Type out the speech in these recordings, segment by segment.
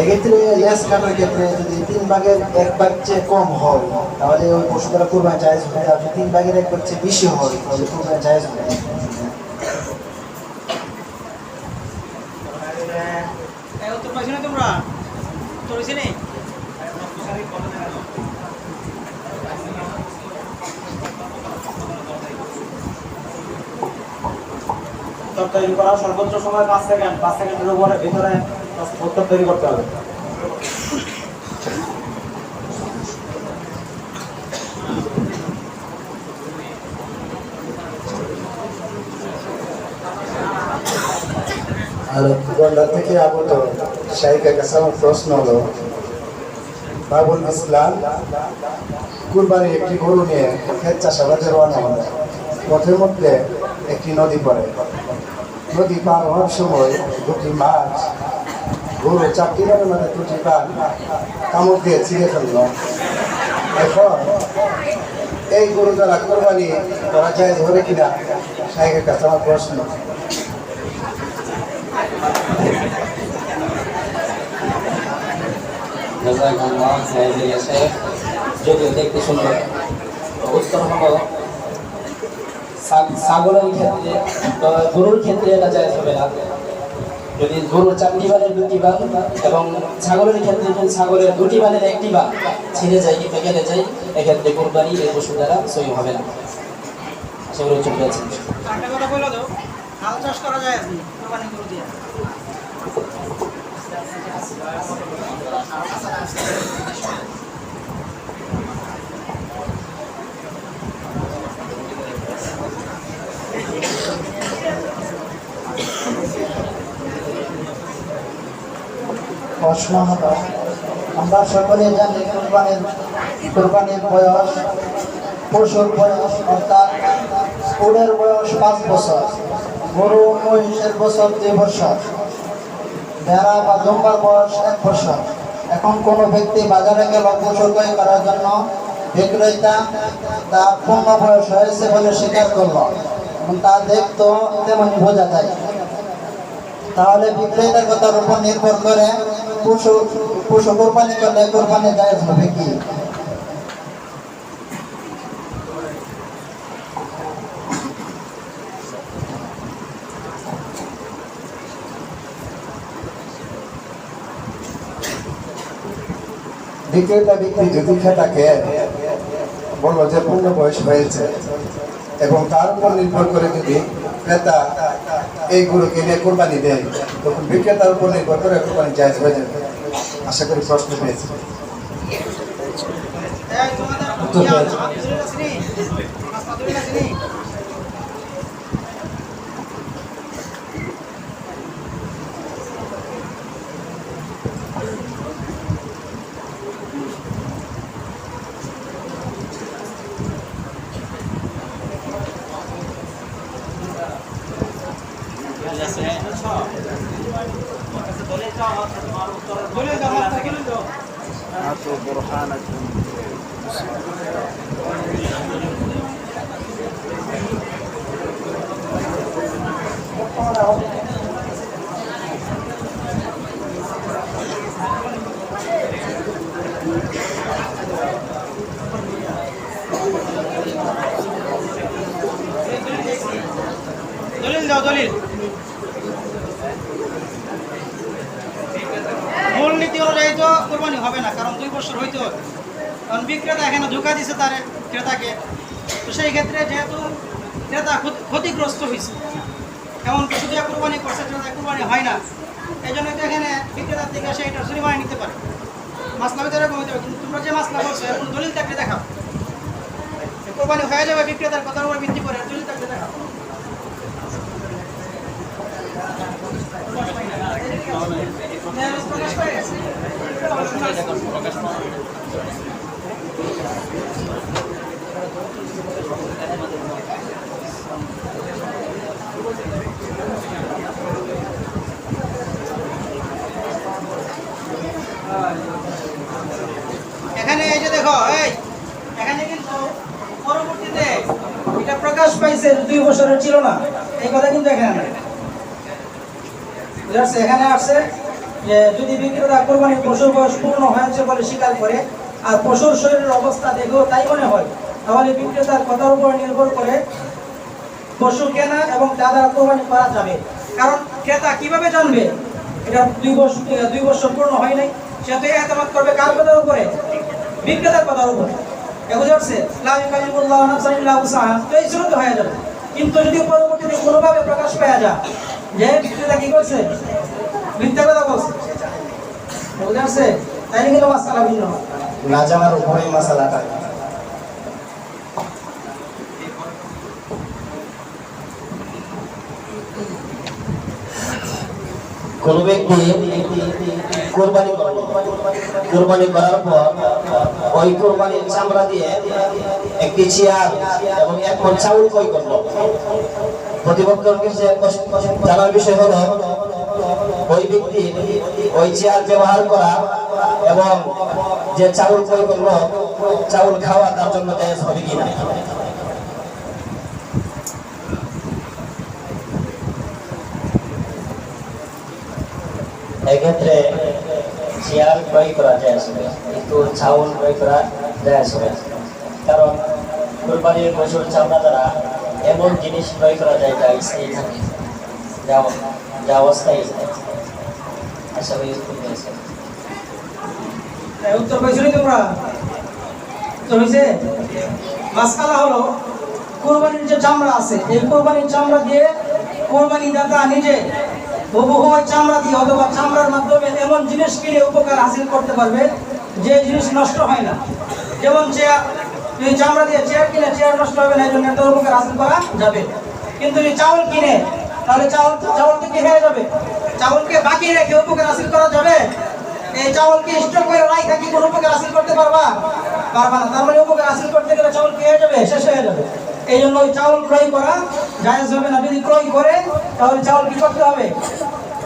এক্ষেত্রে লেস কাটার ক্ষেত্রে যদি তিন ভাগের এক ভাগ চেয়ে কম হয় তাহলে ওই পশুটা কোরবানি জায়েজ হবে আর যদি তিন ভাগের এক ভাগ চেয়ে বেশি হয় তাহলে কোরবানি জায়েজ হবে না। এই উত্তর পাইছো না তোমরা? উত্তর হয়েছে নি? উত্তর তৈরি করার সর্বোচ্চ সময় পাঁচ সেকেন্ড পাঁচ সেকেন্ডের উপরে ভিতরে উত্তর তৈরি করতে হবে। থেকে আগত প্রশ্ন বাবুল ইসলাম কুরবানি একটি গরু নিয়ে ক্ষেত চাষাবাদে রওনা পথের মধ্যে একটি নদী পড়ে। নদী পার হওয়ার সময় দুটি মাছ গরু চারটি বারের মধ্যে দুটি পান কামড় দিয়ে ছিঁড়ে ফেলল। এখন এই গরু দ্বারা কোরবানি করা যায় ধরে কিনা শাহিকের কাছে আমার প্রশ্ন। সাহেবের যদিও দেখতে সুন্দর উত্তর হলো ছাগলের ক্ষেত্রে, গরুর ক্ষেত্রে এটা জায়জ হবে না। যদি গরুর চারটি বানের দুটি বান এবং ছাগলের ক্ষেত্রে যদি ছাগলের দুটি বানের একটি বান ছিঁড়ে যায় কিংবা কেটে যায়, এক্ষেত্রে কোরবানি এই পশু দ্বারা সই হবে না। সেগুলো চলে যাচ্ছে একটা কথা বলে দাও হাল চাষ করা যায় আপনি কোরবানি গরু দিয়ে প্রশ্ন আমরা সকলে জানি কোরবানির কোরবানির বয়স, পশুর বয়স, অর্থাৎ উড়ের বয়স পাঁচ বছর, গরু মহিষের বছর দুই বছর, ভেড়া বা জম্বার বয়স এক বছর। এখন কোনো ব্যক্তি বাজারে গেল পশু ক্রয় করার জন্য, বিক্রেতা তার পূর্ণ বয়স হয়েছে বলে স্বীকার করল, এবং তা দেখতো তেমনি বোঝা যায়। তাহলে বিক্রেতার কথার উপর নির্ভর করে পশু কোরবানি করলে কোরবানি জায়েজ হবে কি? বিক্রেতা বিক্রি যদি খেতাকে বলল যে পূর্ণ বয়স হয়েছে এবং তার উপর নির্ভর করে যদি ক্রেতা এই গরুকে নিয়ে কোরবানি দেয়। তখন বিক্রেতার উপর নির্ভর করে কোরবানি জায়জ হয়ে যাবে। আশা করি প্রশ্ন পেয়েছি। উত্তর পেয়েছি। হাত ধরে আছে নি? হাত ধরে আছে নি? দলিল দাও, হাত থেকে দলিল দাও। দলিল দাও, দলিল। মূল নীতি অনুযায়ী তো কোরবানি হবে না, কারণ দুই বছর হইতে হবে কারণ বিক্রেতা এখানে ধোকা দিছে তার ক্রেতাকে। তো সেই ক্ষেত্রে যেহেতু ক্রেতা ক্ষতিগ্রস্ত হয়েছে এমন কিছু দিয়ে কোরবানি করছে কোরবানি হয় না। এই জন্য তো এখানে বিক্রেতার থেকে সে এটা জরিমানা নিতে পারে। মাসলা ভিতরে কমে যাবে, কিন্তু যে মাসলা এখন দলিল থাকলে দেখাও। কোরবানি হয়ে যাবে, বিক্রেতার কথার উপর ভিত্তি করে দলিল থাকলে দেখাও পায় গেছে এখানে এই যে দেখো এই এখানে কিন্তু পরবর্তীতে এটা প্রকাশ পাইছে দুই বছরের ছিল না। এই কথা কিন্তু এখানে নাই। এখানে আসছে যে, যদি বিক্রেতা কোরবানির পশুর বয়স পূর্ণ হয়েছে বলে স্বীকার করে আর পশুর শরীরের অবস্থা দেখেও তাই মনে হয়, তাহলে বিক্রেতার কথার উপর নির্ভর করে পশু কেনা এবং তা দ্বারা কোরবানি করা যাবে। কারণ ক্রেতা কীভাবে জানবে? এটা দুই বছর দুই বছর পূর্ণ হয় নাই। সে তো এহতেমাদ করবে কার কথার উপরে? বিক্রেতার কথার উপরে। এ বুঝতে পারছে তো এই শুরুতে হয়ে যাবে। কিন্তু যদি পরবর্তীতে কোনোভাবে প্রকাশ পাওয়া যায়, যে বিক্রেতা কি করছে? মিথ্যা কথা বলছে। বুঝতে পারছে তাই কিন্তু মাসালা ভিন্ন না জানার উপরেই মশালাটা কোন ব্যক্তি কোরবানি কোরবানি করার পর ওই কোরবানির চামড়া দিয়ে একটি চেয়ার এবং এক মন চাউল ক্রয় করল। প্রতিপক্ষের কাছে জানার বিষয় হলো, ওই ব্যক্তি ওই চেয়ার ব্যবহার করা এবং যে চাউল ক্রয় করল, চাউল খাওয়া তার জন্য জায়েজ হবে কিনা এক্ষেত্রে ক্রয় করা যায় আসলে কিন্তু চাউল ক্রয় করা যায় আসলে। কারণ কোরবানির পশুর চামড়া দ্বারা এমন জিনিস ক্রয় করা যায় যা স্থায়ী থাকে, যা অস্থায়ী আশা করি। উত্তর পাইছনি তোমরা? উত্তর হয়েছে? মাসকালা হলো, কোরবানির যে চামড়া আছে, এই কোরবানির চামড়া দিয়ে কোরবানি দাতা নিজে হুবহু চামড়া দিয়ে অথবা চামড়ার মাধ্যমে এমন জিনিস কিনে উপকার হাসিল করতে পারবে যে জিনিস নষ্ট হয় না। যেমন চেয়ার যদি চামড়া দিয়ে চেয়ার কিনে চেয়ার নষ্ট হবে না, এই জন্য একটা উপকার হাসিল করা যাবে। কিন্তু যদি চাউল কিনে, তাহলে চাউল চাউল কি হয়ে যাবে? চাউলকে বাকি রেখে উপকার হাসিল করা যাবে? এই চাউলকে স্টক করে রাখা কি কোনো উপকার হাসিল করতে পারবা? পারবা তার মানে উপকার হাসিল করতে গেলে চাউল কি হয়ে যাবে? শেষ হয়ে যাবে। এই জন্য ওই চাউল ক্রয় করা জায়েজ হবে না। যদি ক্রয় করে, তাহলে চাউল কি করতে হবে?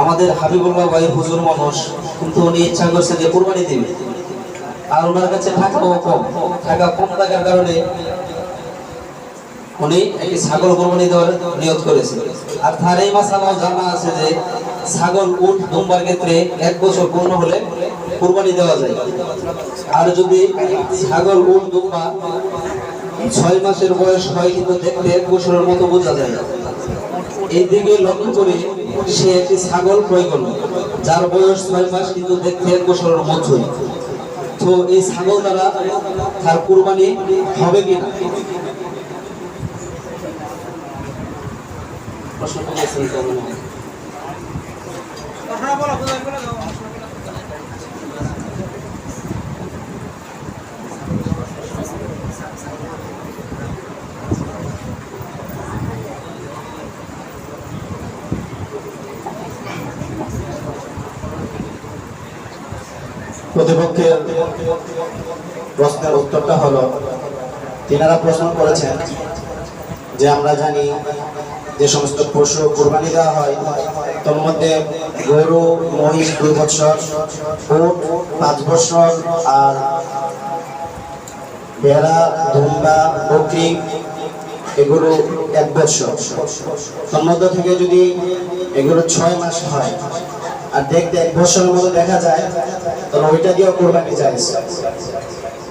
আমাদের হাবিবুল্লাহ ভাই হুজুর মানুষ, কিন্তু উনি ইচ্ছা করছে যে কোরবানি দিবে। আর ওনার কাছে টাকাও কম টাকা কম থাকার কারণে উনি একটি ছাগল কোরবানি দেওয়ার নিয়ত করেছে আর তার এই মাসালাও জানা আছে যে ছাগল উট দুম্বার ক্ষেত্রে এক বছর পূর্ণ হলে কোরবানি দেওয়া যায়। আর যদি ছাগল উট দুম্বা ছয় মাসের বয়স হয়, কিন্তু দেখতে এক বছরের মতো বোঝা যায়। এই দিকে লক্ষ্য করে সে একটি ছাগল ক্রয় করল, যার বয়স ছয় মাস, কিন্তু দেখতে এক বছরের মধ্যই তো এই ছাগল দ্বারা তার কুরবানি হবে কিনা? প্রশ্ন করেছেন তো মনে হয়। ঘটনা বলো বুঝাই বলে দাও প্রতিপক্ষের প্রশ্নের উত্তরটা হলো, তিনারা প্রশ্ন করেছেন যে আমরা জানি যে সমস্ত পশু কোরবানি দেওয়া হয় তোর মধ্যে গরু, মহিষ দুই উট পাঁচ বছর আর ভেড়া ধুমবা বকরি এগুলো এক বছর তোর মধ্য থেকে যদি এগুলো ছয় মাস হয় আর দেখতে এক বছরের মতো দেখা যায় তাহলে ওইটা দিয়েও কোরবানি যায়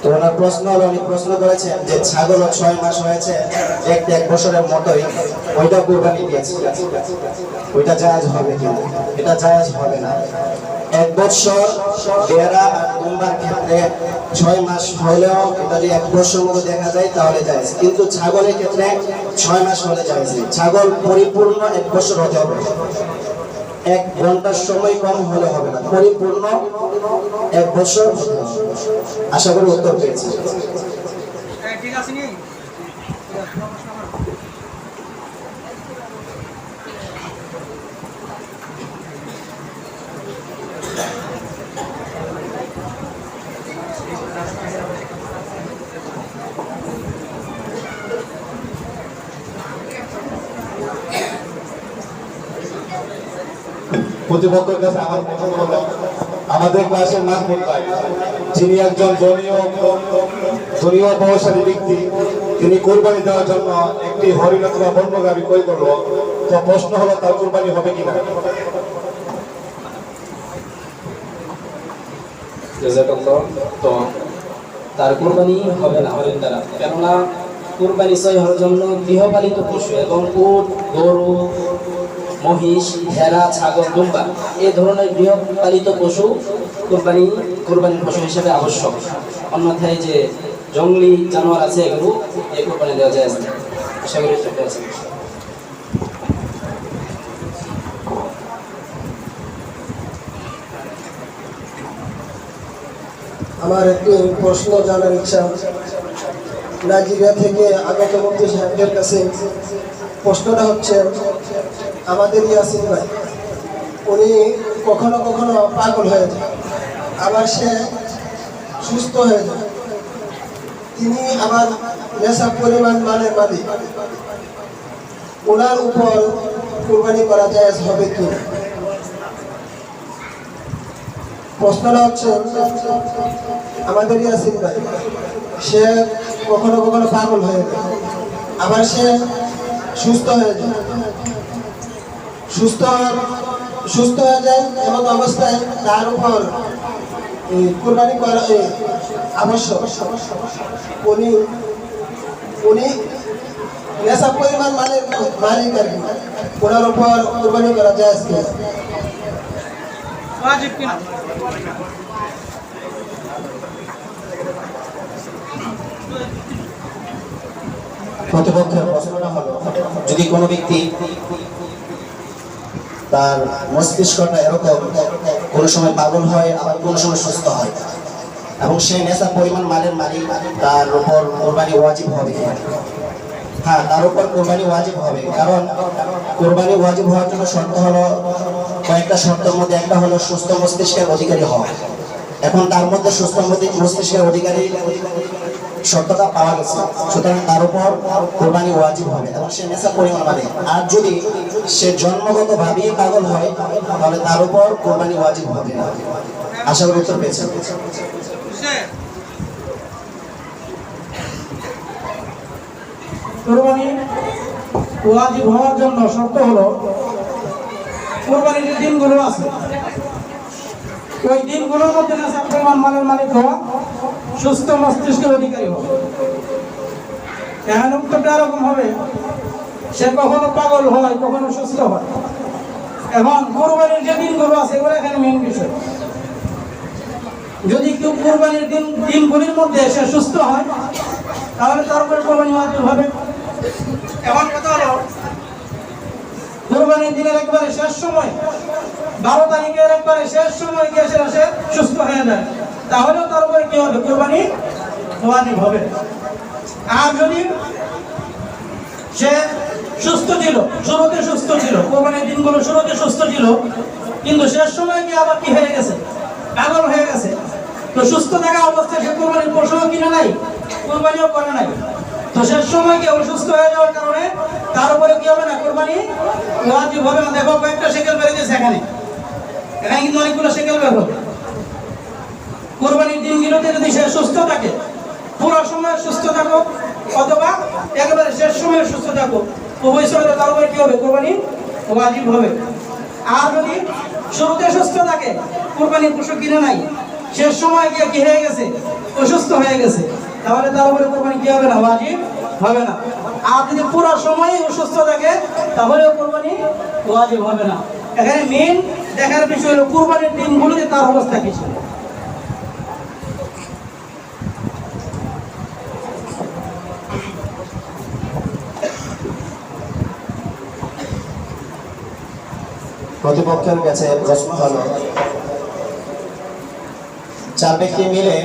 তো ওনার প্রশ্ন হলো উনি প্রশ্ন করেছেন যে ছাগলও ছয় মাস হয়েছে, দেখতে এক বছরের মতোই ওইটা কোরবানি দিয়েছে। ওইটা জায়াজ হবে কিনা এটা জায়াজ হবে না। এক বছর বেড়া আর ক্ষেত্রে ছয় মাস হলেও যদি এক বছর মতো দেখা যায়, তাহলে যায় কিন্তু ছাগলের ক্ষেত্রে ছয় মাস হলে যায় ছাগল পরিপূর্ণ এক বছর হতে হবে। এক ঘণ্টার সময় কম হলে হবে না। পরিপূর্ণ এক বছর। আশা করি উত্তর পেয়েছি। হ্যাঁ, ঠিক আছে প্রতিপক্ষের কাছে আমার আমাদের ক্লাসের মাহমুদ ভাই, যিনি একজন প্রভাবশালী ব্যক্তি, তিনি কোরবানি দেওয়ার জন্য একটি হরিণ অথবা বন্য গাড়ি ক্রয় করল তো প্রশ্ন হলো, তার কোরবানি হবে কিনা। তো তার কোরবানি হবে না, হরিণ দ্বারা কেননা কোরবানি সই হওয়ার জন্য গৃহপালিত পশু এবং উট, গরু মহিষ, ভেড়া, ছাগল দুম্বা এ ধরনের গৃহপালিত পশু কোরবানি, কোরবানির পশু হিসেবে আবশ্যক। অন্যথায় যে জঙ্গলি জানোয়ার আছে এগুলো এই কোরবানি দেওয়া যায় আশা করি আছে আমার একটু প্রশ্ন জানার ইচ্ছা। নাইজেরিয়া থেকে আগত মন্ত্রী সাহেবদের কাছে প্রশ্নটা হচ্ছে আমাদের ইয়াসিন ভাই, উনি কখনো কখনো পাগল হয়ে যায়, আবার সে সুস্থ হয়ে যায়। তিনি আবার নেশা পরিমাণ মানের মালিক ওনার উপর কোরবানি করা যায় হবে কি প্রশ্নটা হচ্ছে, আমাদের ইয়াসিন ভাই, সে কখনো কখনো পাগল হয়ে যায়, আবার সে সুস্থ হয়ে যায়। সুস্থ সুস্থ হয়ে যায় এমন অবস্থায় তার উপর কোরবানি করা আবশ্যক। উনি উনি নেশা পরিমাণ মালিক মালিক আর কি। ওনার উপর কোরবানি করা যায় আজকে। প্রতিপক্ষের প্রশ্নটা হলো, যদি কোনো ব্যক্তি তার মস্তিষ্কটা এরকম কোনো সময় পাগল হয়, আবার কোনো সময় সুস্থ হয়, এবং সেই নেশা পরিমাণ মালের মালিক তার উপর কোরবানি ওয়াজিব হবে। হ্যাঁ তার উপর কোরবানি ওয়াজিব হবে, কারণ কোরবানি ওয়াজিব হওয়ার জন্য শর্ত হলো, কয়েকটা শর্তের মধ্যে একটা হলো সুস্থ মস্তিষ্কের অধিকারী হওয়া। এখন তার মধ্যে সুস্থ মস্তি- মস্তিষ্কের অধিকারী শর্তটা পাওয়া গেছে। সুতরাং তার উপর কোরবানি ওয়াজিব হবে এবং সে নেশা পরিমাণ মানে আর যদি সে জন্মগত ভাবেই পাগল হয়, তাহলে তার উপর কোরবানি ওয়াজিব হবে। আশা করি উত্তর পেয়েছেন। কোরবানি ওয়াজিব হওয়ার জন্য শর্ত হলো, কোরবানির যে দিনগুলো আছে। ওই দিনগুলোর মধ্যে মানের মালিক হওয়া সুস্থ মস্তিষ্কের অধিকারী হওয়া এখানে উত্তরটা এরকম হবে, সে কখনো পাগল হয়, কখনো সুস্থ হয়। এবং কোরবানির যে দিনগুলো আছে, এগুলো এখানে মেন বিষয়। যদি কেউ কোরবানির দিন, দিনগুলির মধ্যে সে সুস্থ হয়, তাহলে তার উপরে কোরবানি ওয়াজিব হবে। এখন কথা হলো, কোরবানির দিনের একবারে শেষ সময়, বারো তারিখের একবারে শেষ সময় গিয়ে সে সুস্থ হয়ে যায়। তাহলেও তার উপরে কি হবে কোরবানি ওয়াজিব হবে। আর যদি সে সুস্থ ছিল, শুরুতে সুস্থ ছিল কোরবানির দিনগুলো শুরুতে সুস্থ ছিল, কিন্তু শেষ সময় গিয়ে আবার কি হয়ে গেছে? পাগল হয়ে গেছে। তো সুস্থ থাকা অবস্থায় সে কোরবানির পশুও কিনে নাই, কোরবানিও করে নাই। তো শেষ সময় গিয়ে অসুস্থ হয়ে যাওয়ার কারণে তার উপরে কি হবে না, কোরবানি? ওয়াজিব হবে না। দেখো কয়েকটা সেকেল বেরিয়েছে এখানে এখানে কিন্তু অনেকগুলো সেকেল বের হবে। কোরবানির দিনগুলোতে যদি সে সুস্থ থাকে, পুরো সময় সুস্থ থাকো, অথবা একেবারে শেষ সময় সুস্থ থাকো উভয় সময় তার উপরে কি হবে? কোরবানি ওয়াজিব হবে। আর যদি শুরুতে সুস্থ থাকে কোরবানির পশু কিনে নাই, শেষ সময় গিয়ে কি হয়ে গেছে? অসুস্থ হয়ে গেছে। তাহলে তার উপরে কোরবানি কি হবে না? ওয়াজিব হবে না। আর যদি পুরো সময় অসুস্থ থাকে, তাহলেও কোরবানি ওয়াজিব হবে না। এখানে মেন দেখার বিষয় হলো কোরবানির দিনগুলোতে তার অবস্থা কি ছিল? প্রতিপক্ষের কাছে চার ব্যক্তি মিলে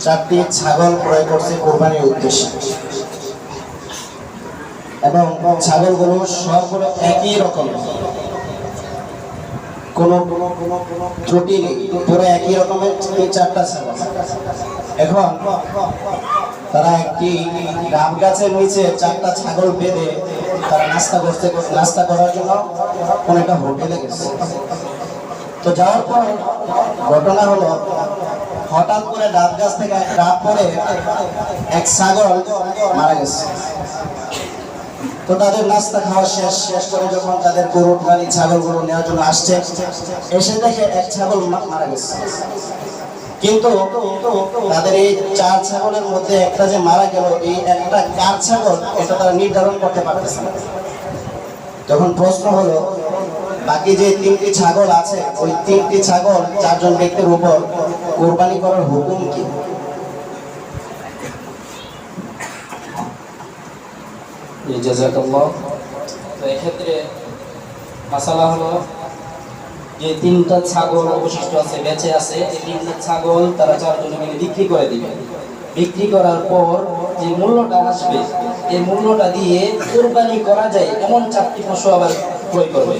চারটি ছাগল ক্রয় করছে কোরবানির উদ্দেশ্যে। এবং ছাগলগুলো সবগুলো একই রকম। কোনো ত্রুটি নেই একই রকমের চারটা ছাগল। এখন তারা একটি গাছের নিচে চারটা ছাগল বেঁধে তারা নাস্তা করতে নাস্তা করার জন্য কোনো একটা হোটেলে গেছে। তো যাওয়ার পর ঘটনা হলো, হঠাৎ করে ডাব গাছ থেকে ডাব পরে এক ছাগল মারা গেছে। তো তাদের নাস্তা খাওয়া শেষ শেষ করে যখন তাদের গরু গাড়ি ছাগল গরু নেওয়ার জন্য আসছে, এসে দেখে এক ছাগল মারা গেছে। কিন্তু তাদের এই চার ছাগলের মধ্যে একটা যে মারা গেল, এই একটা কার ছাগল, এটা তারা নির্ধারণ করতে পারতেছে না। তখন প্রশ্ন হলো, বাকি যে তিনটি ছাগল আছে, ওই তিনটি ছাগল চারজন ব্যক্তির উপর কোরবানি করার হুকুম কি? এক্ষেত্রে মাসালা হলো যে তিনটা ছাগল অবশিষ্ট আছে, বেঁচে আছে, এই তিনটা ছাগল তারা চারজনে মিলে বিক্রি করে দিবে। বিক্রি করার পর যে মূল্যটা আসবে, এই মূল্যটা দিয়ে কোরবানি করা যায়, এমন চারটি পশু আবার ক্রয় করবে।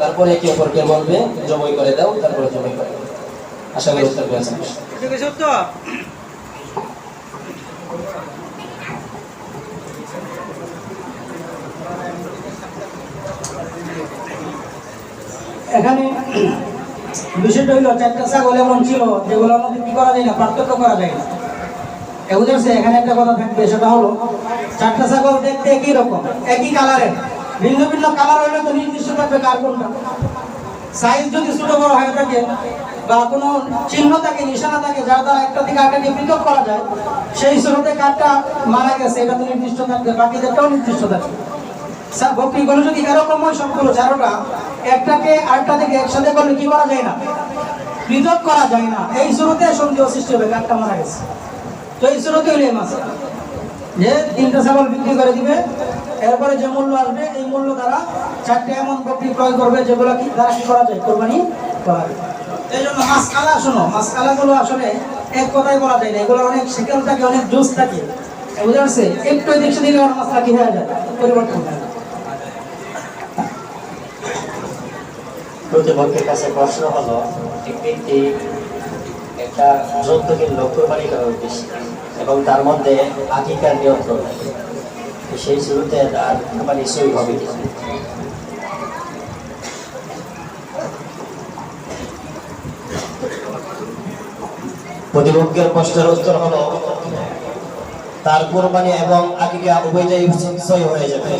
তারপরে একে অপরকে বলবে, জবাই করে দাও, তারপরে জবাই করে আশা করি উত্তর পেয়েছেন এটা কি সত্য এখানে বিষয়টা হইল, চারটা ছাগল এমন ছিল যেগুলোর মধ্যে কি করা যায় না, পার্থক্য করা যায় না। এ বুঝেছে এখানে একটা কথা থাকবে, সেটা হলো, চারটা ছাগল দেখতে একই রকম, একই কালারের ভিন্ন ভিন্ন কালার হইলে তো নির্দিষ্ট থাকবে কার কোনটা সাইজ যদি ছোট বড় হয়ে থাকে, বা কোনো চিহ্ন থাকে, নিশানা থাকে, যার দ্বারা একটা থেকে আরেকটাকে পৃথক করা যায়, সেই শুরুতে কারটা মারা গেছে, এটা তো নির্দিষ্ট থাকবে, বাকিদেরটাও নির্দিষ্ট থাকবে। স্যার বকরিগুলো যদি এরকম হয় সবগুলো চারোটা একটাকে আরেকটা থেকে একসাথে করলে কি করা যায় না? পৃথক করা যায় না। এই শুরুতে সন্দেহ সৃষ্টি হবে কারটা মারা গেছে। তো এই শুরুতে এই মাছ যে তিনটা ছাগল বিক্রি করে দিবে, এরপরে যে মূল্য আসবে, এই মূল্য দ্বারা চারটে এমন বকরি ক্রয় করবে, যেগুলো কি দ্বারা কি করা যায়, কোরবানি করা যায়। এই জন্য মাছ কালা শোনো মাছ কালাগুলো আসলে এক কথায় বলা যায় না। এগুলো অনেক শিকাল থাকে, অনেক জুস থাকে। বুঝতে পারছে একটু এদিক সেদিকে মাছটা কি হয়ে যায়? পরিবর্তন হয়ে প্রতিপক্ষের কাছে প্রশ্ন হলো এক ব্যক্তি একটা যৌতুকের লোক কোরবানি করার উদ্দেশ্যে এবং তার মধ্যে আকিকার নিয়ন্ত্রণ সেই শুরুতে তার কোরবানি সই হবে প্রতিপক্ষের প্রশ্নের উত্তর হলো, তার কোরবানি এবং আকিকা উভয়টাই সই হয়ে যাবে।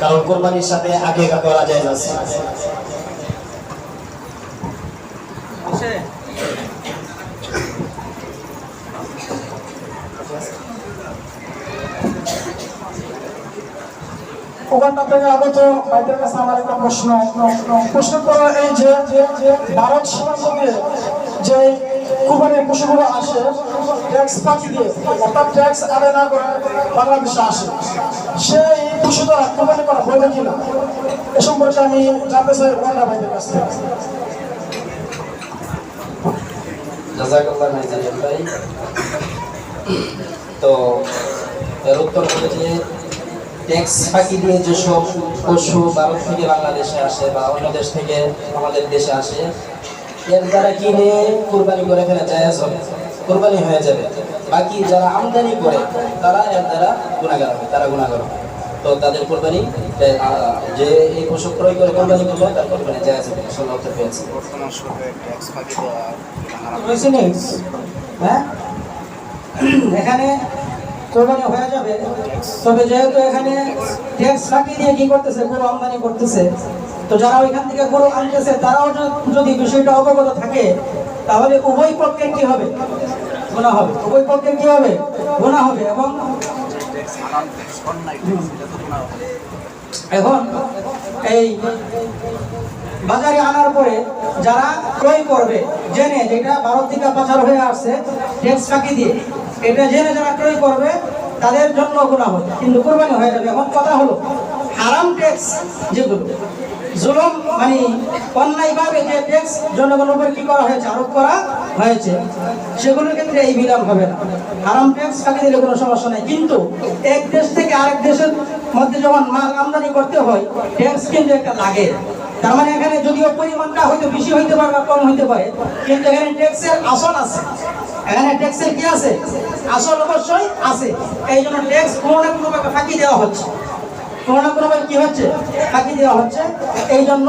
কারণ কোরবানির সাথে আকিকা করা যায় না। ওখানটা থেকে আগত ভাইদের কাছে আমার একটা প্রশ্ন। প্রশ্ন করা এই যে, ভারত সীমান্ত দিয়ে যে কুরবানির পশুগুলো আসে, ট্যাক্স ফাঁকি দিয়ে, অর্থাৎ ট্যাক্স আদায় না করে বাংলাদেশে আসে, সেই পশু দ্বারা কুরবানি করা বৈধ কিনা এ সম্পর্কে আমি জানতে চাই ওখানটা ভাইদের কাছ থেকে। তো এর উত্তর হলো ট্যাক্স ফাঁকি দিয়ে যেসব পশু ভারত থেকে বাংলাদেশে আসে বা অন্য দেশ থেকে আমাদের দেশে আসে এর দ্বারা কিনে কোরবানি করে ফেলে জায়েজ হবে কোরবানি হয়ে যাবে। বাকি যারা আমদানি করে তারা এর দ্বারা গুণাগার হবে তারা গুণাগার হবে। তো তাদের কোরবানি যে এই পশু ক্রয় করে কোরবানি করবে তার কোরবানি জায়েজ হবে উত্তর পেয়েছি। নেই হ্যাঁ। এখানে কোরবানি হয়ে যাবে। তবে যেহেতু এখানে ট্যাক্স ফাঁকি দিয়ে কি করতেছে? গরু আমদানি করতেছে। তো যারা ওইখান থেকে গরু আনতেছে, তারাও যদি বিষয়টা অবগত থাকে, তাহলে উভয় পক্ষের কি হবে? গোনা হবে। উভয় পক্ষের কি হবে? গোনা হবে। এবং এখন এই বাজারে আনার পরে যারা ক্রয় করবে, জেনে যেটা ভারত থেকে পাচার হয়ে আসছে ট্যাক্স ফাঁকি দিয়ে এটা জেনে যারা ক্রয় করবে, তাদের জন্য গুণা হবে কিন্তু কোরবানি হয়ে যাবে। এখন কথা হলো, হারাম ট্যাক্স যেগুলো, জুলুম মানে অন্যায়ভাবে যে ট্যাক্স জনগণের উপর কি করা হয়েছে, আরোপ করা হয়েছে, সেগুলোর ক্ষেত্রে এই বিধান হবে না। হারাম ট্যাক্স ফাঁকি দিলে কোনো সমস্যা নাই। কিন্তু এক দেশ থেকে আরেক দেশের মধ্যে যখন মাল আমদানি করতে হয় ট্যাক্স কিন্তু একটা লাগে। তার মানে এখানে যদিও পরিমাণটা হয়তো বেশি হইতে পারে বা কম হইতে পারে, কিন্তু এখানে ট্যাক্সের আসল আছে। এখানে ট্যাক্সের কি আছে? আসল অবশ্যই আছে। এই জন্য ট্যাক্স কোনো না কোনো ফাঁকি দেওয়া হচ্ছে। কোনো না কোনো কি হচ্ছে? ফাঁকি দেওয়া হচ্ছে। এই জন্য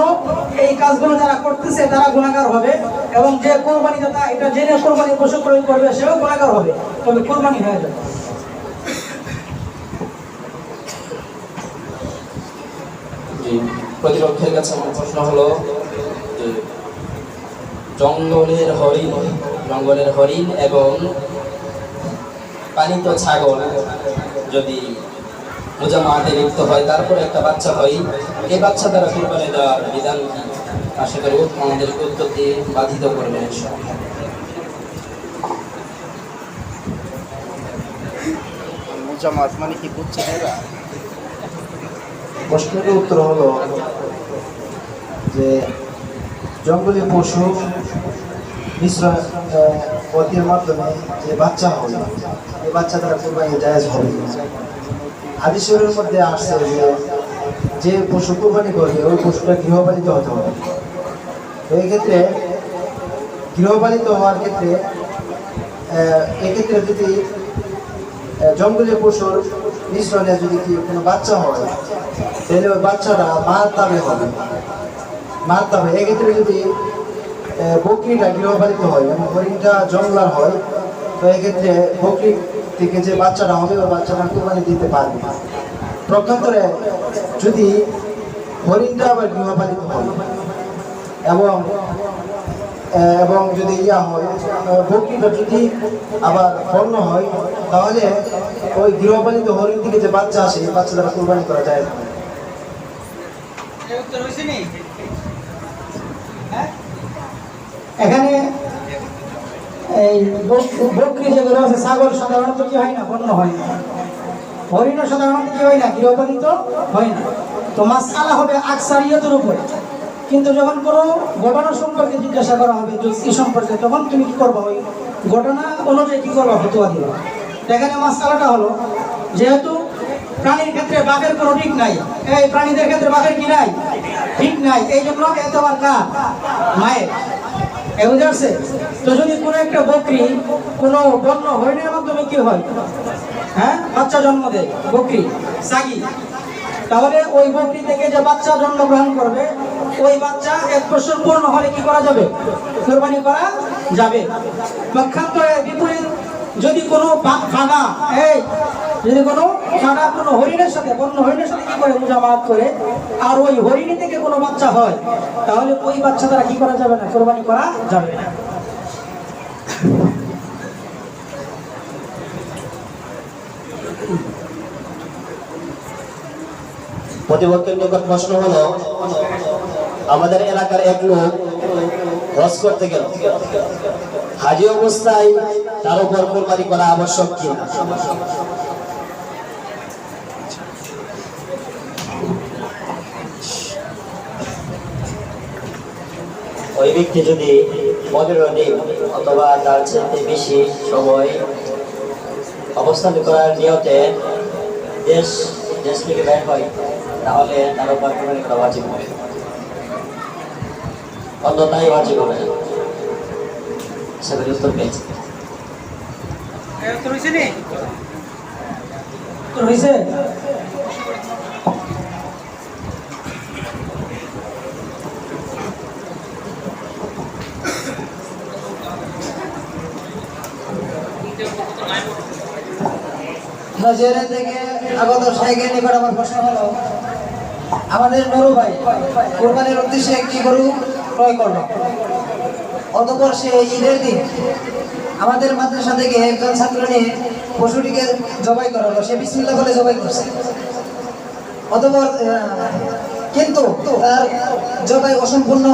এই কাজগুলো যারা করতেছে, তারা গুণাগার হবে এবং যে কোরবানি দাতা এটা জেনে কোরবানি পশু প্রয়োগ করবে, সেও গুণাগার হবে। তবে কোরবানি হয়ে যাবে। জি। প্রতিপক্ষের কাছে আমার প্রশ্ন হলো জঙ্গলের হরিণ জঙ্গলের হরিণ এবং পালিত ছাগল যদি মোজামাতে লিপ্ত হয়, তারপরে একটা বাচ্চা হয়, এই বাচ্চা দ্বারা কুরবানি দেওয়ার বিধান কি আশা করি আমাদেরকে উত্তর দিয়ে বাধিত করবেন ইনশাআল্লাহ। প্রশ্নের উত্তর হলো যে জঙ্গলি পশু পথের মাধ্যমে যে বাচ্চা হবে এই বাচ্চা দ্বারা কোরবানি জায়েজ হবে। হাদিসের মধ্যে আসছে যে যে পশু কোরবানি করবে, ওই পশুটা গৃহপালিত হতে হবে। এই ক্ষেত্রে গৃহপালিত হওয়ার ক্ষেত্রে এক্ষেত্রে যদি জঙ্গলি পশুর মিশ্রণে যদি কি কোনো বাচ্চা হয় তাহলে ওই বাচ্চাটা মার দামে হবে। মার দামে এক্ষেত্রে যদি বকরিটা গৃহপালিত হয় এবং হরিণটা জঙ্গলার হয়, তো এক্ষেত্রে বকরি থেকে যে বাচ্চাটা হবে, ওই বাচ্চাটা কোরবানি দিতে পারবে। প্রক্ষান্তরে যদি হরিণটা আবার গৃহপালিত হয়, এবং এবং যদি ইয়া হয় বকরিটা যদি আবার বন্য হয়, তাহলে ওই গৃহপালিত হরিণ থেকে যে বাচ্চা আসে বাচ্চা দ্বারা কোরবানি করা যায় না এই উত্তর হয়েছে নি হ্যাঁ এখানে এই বকরি যেগুলো আছে ছাগল, সাধারণত কি হয় না? বন্য হয়। না হরিণও সাধারণত কি হয় না? গৃহপালিত হয় না। তো মাসালা হবে আকসারিয়তের উপরে। কিন্তু যখন কোনো ঘটনা সম্পর্কে জিজ্ঞাসা করা হবে যুক্তি সম্পর্কে, তখন তুমি কি করব? ওই ঘটনা অনুযায়ী কি করব? ফতুয়া দিবা। এখানে মাসালাটা হলো, যেহেতু প্রাণীর ক্ষেত্রে বাঘের কোনো ঠিক নাই। এই প্রাণীদের ক্ষেত্রে বাঘের কি নাই? ঠিক নাই। এই জন্য এতবার কার? মায়ের। তো যদি কোনো একটা কোনো কি হয়? হ্যাঁ? বাচ্চা জন্ম বকরি, সাগি। তাহলে ওই থেকে যে বাচ্চা করবে, ওই বাচ্চা হলে কি করা যাবে? করা যাবে। বিপরীত যদি কোনো ফানা এই, যদি কোনো ফানা কোনো হরিণের সাথে, বন্য হরিণের সাথে কি করে মুজামাত করে, আর ওই হরিণী থেকে কোনো বাচ্চা হয়, তাহলে ওই বাচ্চা দ্বারা কি করা যাবে না? কোরবানি করা যাবে না। প্রতিপক্ষের নিকট প্রশ্ন হলো, আমাদের এলাকার এক লোক হজ করতে গেল। হাজি অবস্থায় তার উপর কোরবানি করা আবশ্যক কি? ওই ব্যক্তি যদি পনেরো দিন অথবা তার চেয়ে বেশি সময় অবস্থান করার নিয়তে দেশ দেশ থেকে বের হয়, তাহলে তার উপর কোরবানি করা বাজিব হবে। অন্যতাই বাজিব হবে সেগুলি উত্তর পেয়েছে। হয়েছে থেকে আগত সাইকেল নিকট আমার প্রশ্ন হলো আমাদের নুরু ভাই কোরবানির উদ্দেশ্যে একটি গরু ক্রয় করল? অতপর সে ঈদের দিন আমাদের মাদ্রাসা থেকে একজন ছাত্র নিয়ে পশুটিকে জবাই করালো। সে বিসমিল্লা বলে জবাই করছে। অতপর কিন্তু তার জবাই অসম্পূর্ণ